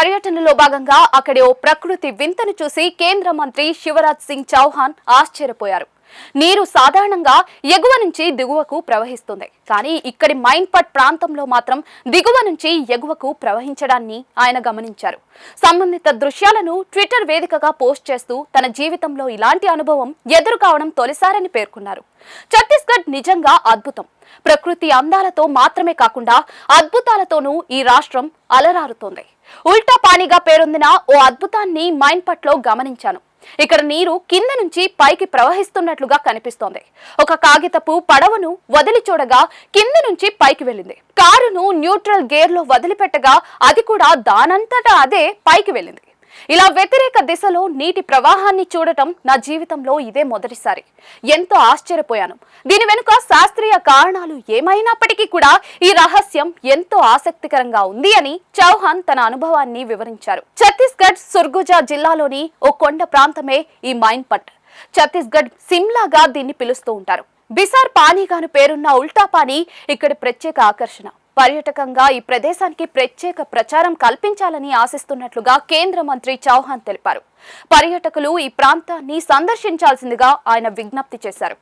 పర్యటనలో భాగంగా అక్కడి ఓ ప్రకృతి వింతను చూసి కేంద్ర మంత్రి శివరాజ్ సింగ్ చౌహాన్ ఆశ్చర్యపోయారు. నీరు సాధారణంగా ఎగువ నుంచి దిగువకు ప్రవహిస్తుంది. కానీ ఇక్కడి మైన్పట్ ప్రాంతంలో మాత్రం దిగువ నుంచి ఎగువకు ప్రవహించడాన్ని ఆయన గమనించారు. సంబంధిత దృశ్యాలను ట్విట్టర్ వేదికగా పోస్ట్ చేస్తూ తన జీవితంలో ఇలాంటి అనుభవం ఎదురు కావడం తొలిసారని పేర్కొన్నారు. ఛత్తీస్గఢ్ నిజంగా అద్భుతం. ప్రకృతి అందాలతో మాత్రమే కాకుండా అద్భుతాలతోనూ ఈ రాష్ట్రం అలరారుతోంది. ఉల్టా పానీగా పేరొందిన ఓ అద్భుతాన్ని మైన్పట్లో గమనించాను. ఇక్కడ నీరు కింద నుంచి పైకి ప్రవహిస్తున్నట్లుగా కనిపిస్తోంది. ఒక కాగితపు పడవను వదిలి చూడగా కింద నుంచి పైకి వెళ్ళింది. కారును న్యూట్రల్ గేర్లో వదిలిపెట్టగా అది కూడా దానంతటా అదే పైకి వెళ్ళింది. ఇలా వ్యతిరేక దిశలో నీటి ప్రవాహాన్ని చూడటం నా జీవితంలో ఇదే మొదటిసారి. ఎంతో ఆశ్చర్యపోయాను. దీని వెనుక శాస్త్రీయ కారణాలు ఏమైనప్పటికీ కూడా ఈ రహస్యం ఎంతో ఆసక్తికరంగా ఉంది అని చౌహాన్ తన అనుభవాన్ని వివరించారు. ఛత్తీస్గఢ్ సుర్గుజా జిల్లాలోని ఓ కొండ ప్రాంతమే ఈ మైన్ పట్ ఛత్తీస్గఢ్ సిమ్లాగా దీన్ని పిలుస్తూ ఉంటారు. బిసార్ పానీగాను పేరున్న ఉల్టా పానీ ఇక్కడి ప్రత్యేక ఆకర్షణ. పర్యటకంగా ఈ ప్రదేశానికి ప్రత్యేక ప్రచారం కల్పించాలని ఆశిస్తున్నట్లుగా కేంద్ర మంత్రి చౌహాన్ తెలిపారు. పర్యాటకులు ఈ ప్రాంతాన్ని సందర్శించాల్సిందిగా ఆయన విజ్ఞప్తి చేశారు.